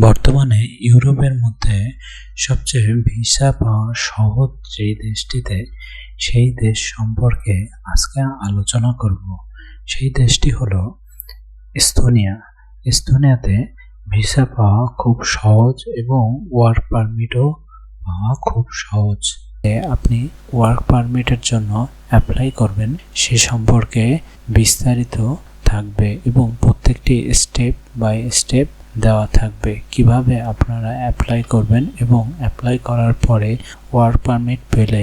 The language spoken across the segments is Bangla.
বর্তমানে ইউরোপের মধ্যে সবচেয়ে ভিসা পাওয়া সহজ যেই দেশটিতে সেই দেশ সম্পর্কে আজকে আলোচনা করব। সেই দেশটি হলো এস্তোনিয়া। এস্তোনিয়াতে ভিসা পাওয়া খুব সহজ এবং ওয়ার্ক পারমিটও পাওয়া খুব সহজ। আপনি ওয়ার্ক পারমিটের জন্য অ্যাপ্লাই করবেন, সে সম্পর্কে বিস্তারিত থাকবে এবং প্রত্যেকটি স্টেপ বাই স্টেপ দেওয়া থাকবে। কীভাবে আপনারা অ্যাপ্লাই করবেন এবং অ্যাপ্লাই করার পরে ওয়ার্ক পারমিট পেলে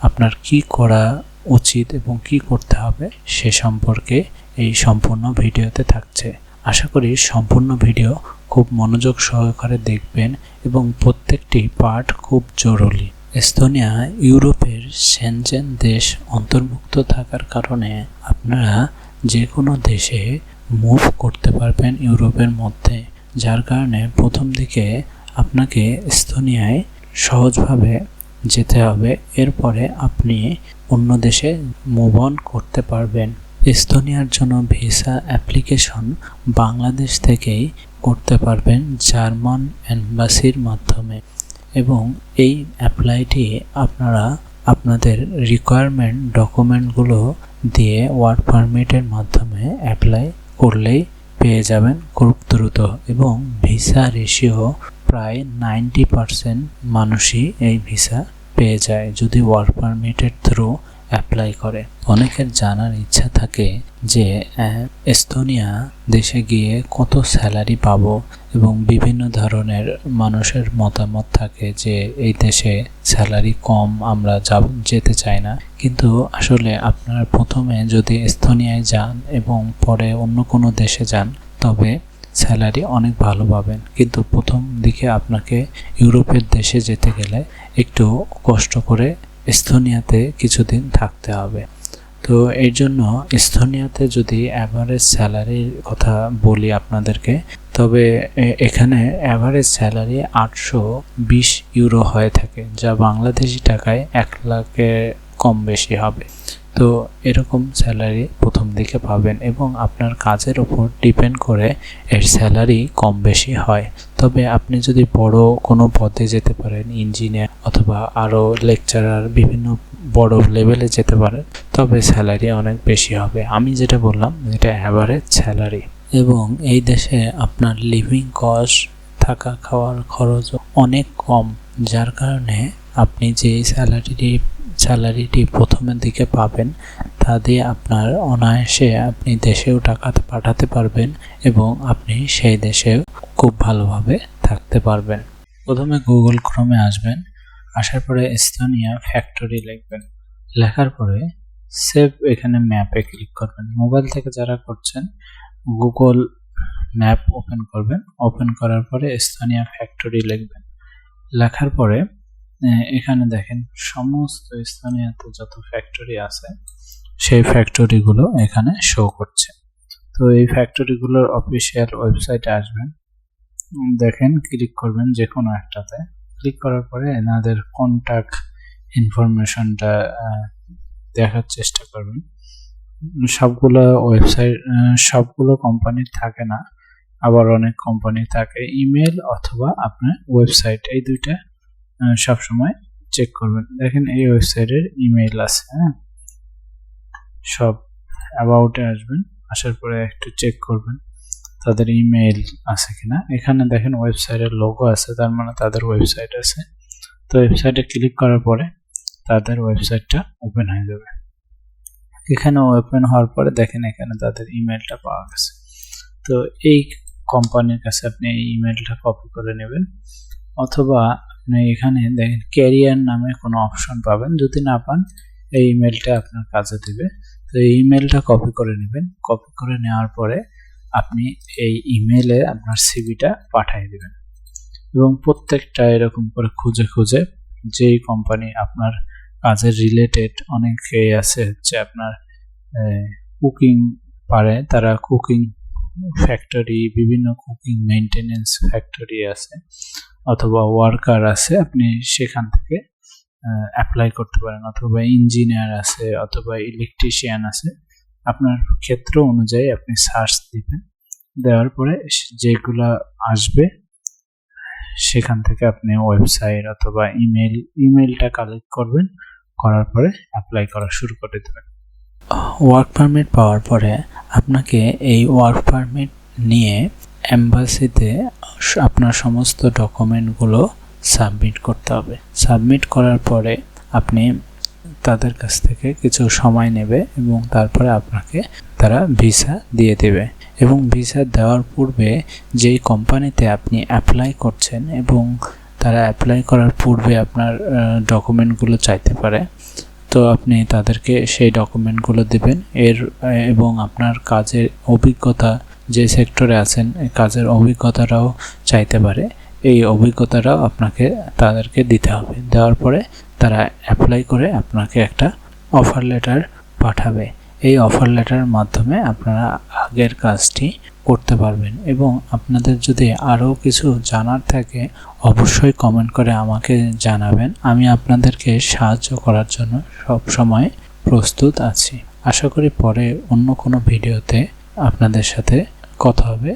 আপনার কি করা উচিত এবং কি করতে হবে সে সম্পর্কে এই সম্পূর্ণ ভিডিওতে থাকছে। আশা করি সম্পূর্ণ ভিডিও খুব মনোযোগ সহকারে দেখবেন এবং প্রত্যেকটি পার্ট খুব জরুরি। এস্তোনিয়া ইউরোপের সেনজেন দেশ অন্তর্ভুক্ত থাকার কারণে আপনারা যে কোনো দেশে মুভ করতে পারবেন ইউরোপের মধ্যে। যার কারণে প্রথম দিকে আপনাকে এস্তোনিয়ায় সহজভাবে যেতে হবে। এরপরে আপনি অন্য দেশে মুভ অন করতে পারবেন। এস্তোনিয়ার জন্য ভিসা অ্যাপ্লিকেশন বাংলাদেশ থেকেই করতে পারবেন জার্মান এম্বাসির মাধ্যমে। এবং এই অ্যাপ্লাইটি আপনারা আপনাদের রিকোয়ারমেন্ট ডকুমেন্টগুলো দিয়ে ওয়ার্ক পারমিটের মাধ্যমে অ্যাপ্লাই করলেই পেয়ে যাবেন খুব দ্রুত এবং ভিসা রেশিও প্রায় নাইনটি পারসেন্ট মানুষই এই ভিসা পেয়ে যায়। যদি ওয়ার্ক পারমিটের থ্রু অ্যাপ্লাই করে। অনেকের জানার ইচ্ছা থাকে যে এস্তোনিয়া দেশে গিয়ে কত স্যালারি পাবো এবং বিভিন্ন ধরনের মানুষের মতামত থাকে যে, এই দেশে স্যালারি কম আমরা যাব, যেতে চাই না। কিন্তু আসলে আপনারা প্রথমে যদি এস্তোনিয়ায় যান এবং পরে অন্য কোনো দেশে যান, তবে স্যালারি অনেক ভালো পাবেন। কিন্তু প্রথম দিকে আপনাকে ইউরোপের দেশে যেতে গেলে একটু কষ্ট করে এস্তোনিয়াতে কিছুদিন থাকতে হবে। তো এর জন্য স্থানীয়তে যদি অ্যাভারেজ স্যালারির কথা বলি আপনাদেরকে, তবে এখানে অ্যাভারেজ স্যালারি আটশো বিশ ইউরো হয়ে থাকে, যা বাংলাদেশি টাকায় এক লাখের কম বেশি হবে। তো এরকম স্যালারি প্রথম দিকে পাবেন এবং আপনার কাজের ওপর ডিপেন্ড করে এর স্যালারি কম বেশি হয়। তবে আপনি যদি বড় কোনো পদে যেতে পারেন ইঞ্জিনিয়ার অথবা আরও লেকচারার বিভিন্ন বড় লেভেলে যেতে পারেন, তবে স্যালারি অনেক বেশি হবে। আমি যেটা বললাম, এটা অ্যাভারেজ স্যালারি এবং এই দেশে আপনার লিভিং কস্ট থাকা খাওয়ার খরচ অনেক কম। যার কারণে আপনি যে স্যালারিটি স্যালারিটি প্রথমের দিকে পাবেন, তা দিয়ে আপনার অনায়াসে আপনি দেশেও টাকা পাঠাতে পারবেন এবং আপনি সেই দেশে খুব ভালোভাবে থাকতে পারবেন। প্রথমে গুগল ক্রমে আসবেন, আসার পরে স্থানীয় ফ্যাক্টরি লিখবেন। লেখার পরে সেভ এখানে ম্যাপে ক্লিক করবেন। মোবাইল থেকে যারা করছেন, গুগল ম্যাপ ওপেন করবেন। ওপেন করার পরে স্থানীয় ফ্যাক্টরি লিখবেন। লেখার পরে এখানে দেখেন, সমস্ত স্থানীয়তে যত ফ্যাক্টরি আছে, সেই ফ্যাক্টরিগুলো এখানে শো করছে। তো এই ফ্যাক্টরিগুলোর অফিসিয়াল ওয়েবসাইটে আসবেন দেখেন ক্লিক করবেন যে কোনো একটাতে। ক্লিক করার পরে এনাদের কন্ট্যাক্ট ইনফরমেশনটা দেখার চেষ্টা করবেন। সবগুলো ওয়েবসাইট সবগুলো কোম্পানির থাকে না, আবার অনেক কোম্পানি থাকে ইমেল অথবা আপনার ওয়েবসাইট এই দুইটা সবসময় চেক করবেন। দেখেন এই ওয়েবসাইটের ইমেইল আছে হ্যাঁ? সব অ্যাবাউটে আসবেন, আসার পরে একটু চেক করবেন তাদের ইমেইল আছে কিনা। এখানে দেখেন ওয়েবসাইটের লোগো আছে, তার মানে তাদের ওয়েবসাইট আছে। তো ওয়েবসাইটে ক্লিক করার পরে তাদের ওয়েবসাইটটা ওপেন হয়ে যাবে। এখানে ওপেন হওয়ার পরে দেখেন এখানে তাদের ইমেলটা পাওয়া গেছে। তো এই কোম্পানির কাছে আপনি এই ইমেলটা কপি করে নেবেন। অথবা আপনি এখানে দেখেন ক্যারিয়ার নামে কোনো অপশন পাবেন। যদি না পান, এই ইমেলটা আপনার কাজে দেবে। তো এই ইমেলটা কপি করে নেবেন। কপি করে নেওয়ার পরে আপনি এই ইমেলে আপনার সিভিটা পাঠিয়ে দেবেন। এবং প্রত্যেকটা এরকম করে খুঁজে খুঁজে যেই কোম্পানি আপনার কাজের রিলেটেড অনেকেই আছে হচ্ছে আপনার কুকিং পারে, তারা কুকিং ফ্যাক্টরি বিভিন্ন কুকিং মেনটেনেন্স ফ্যাক্টরি আছে, অথবা ওয়ার্কার আছে, আপনি সেখান থেকে অ্যাপ্লাই করতে পারেন, অথবা ইঞ্জিনিয়ার আছে, অথবা ইলেকট্রিশিয়ান আছে, আপনার ক্ষেত্র অনুযায়ী আপনি সার্চ দিবেন, দেওয়ার পরে যেগুলা আসবে, সেখান থেকে আপনি ওয়েবসাইট অথবা ইমেল ইমেলটা কালেক্ট করবেন, করার পরে অ্যাপ্লাই করা শুরু করে দেবেন। ওয়ার্ক পারমিট পাওয়ার পরে আপনাকে এই ওয়ার্ক পারমিট নিয়ে অ্যাম্বাসিতে আপনার সমস্ত ডকুমেন্টগুলো সাবমিট করতে হবে। সাবমিট করার পরে আপনি তাদের কাছ থেকে কিছু সময় নেবে এবং তারপরে আপনাকে তারা ভিসা দিয়ে দেবে। এবং ভিসা দেওয়ার পূর্বে যেই কোম্পানিতে আপনি অ্যাপ্লাই করছেন এবং তারা অ্যাপ্লাই করার পূর্বে আপনার ডকুমেন্টগুলো চাইতে পারে তো আপনি তাদেরকে সেই ডকুমেন্টগুলো দেবেন। এর, এবং আপনার কাজের অভিজ্ঞতা, যে সেক্টরে আছেন কাজের অভিজ্ঞতাটাও চাইতে পারে। এই অভিজ্ঞতাটাও আপনাকে তাদেরকে দিতে হবে। দেওয়ার পরে তারা অ্যাপ্লাই করে আপনাকে একটা অফার লেটার পাঠাবে। এই অফার লেটারের মাধ্যমে আপনারা আগের কাজটি করতে পারবেন এবং আপনাদের যদি আরও কিছু জানার থাকে, অবশ্যই কমেন্ট করে আমাকে জানাবেন। আমি আপনাদেরকে সাহায্য করার জন্য সব সময় প্রস্তুত আছি। আশা করি পরে অন্য কোনো ভিডিওতে আপনাদের সাথে কথা হবে।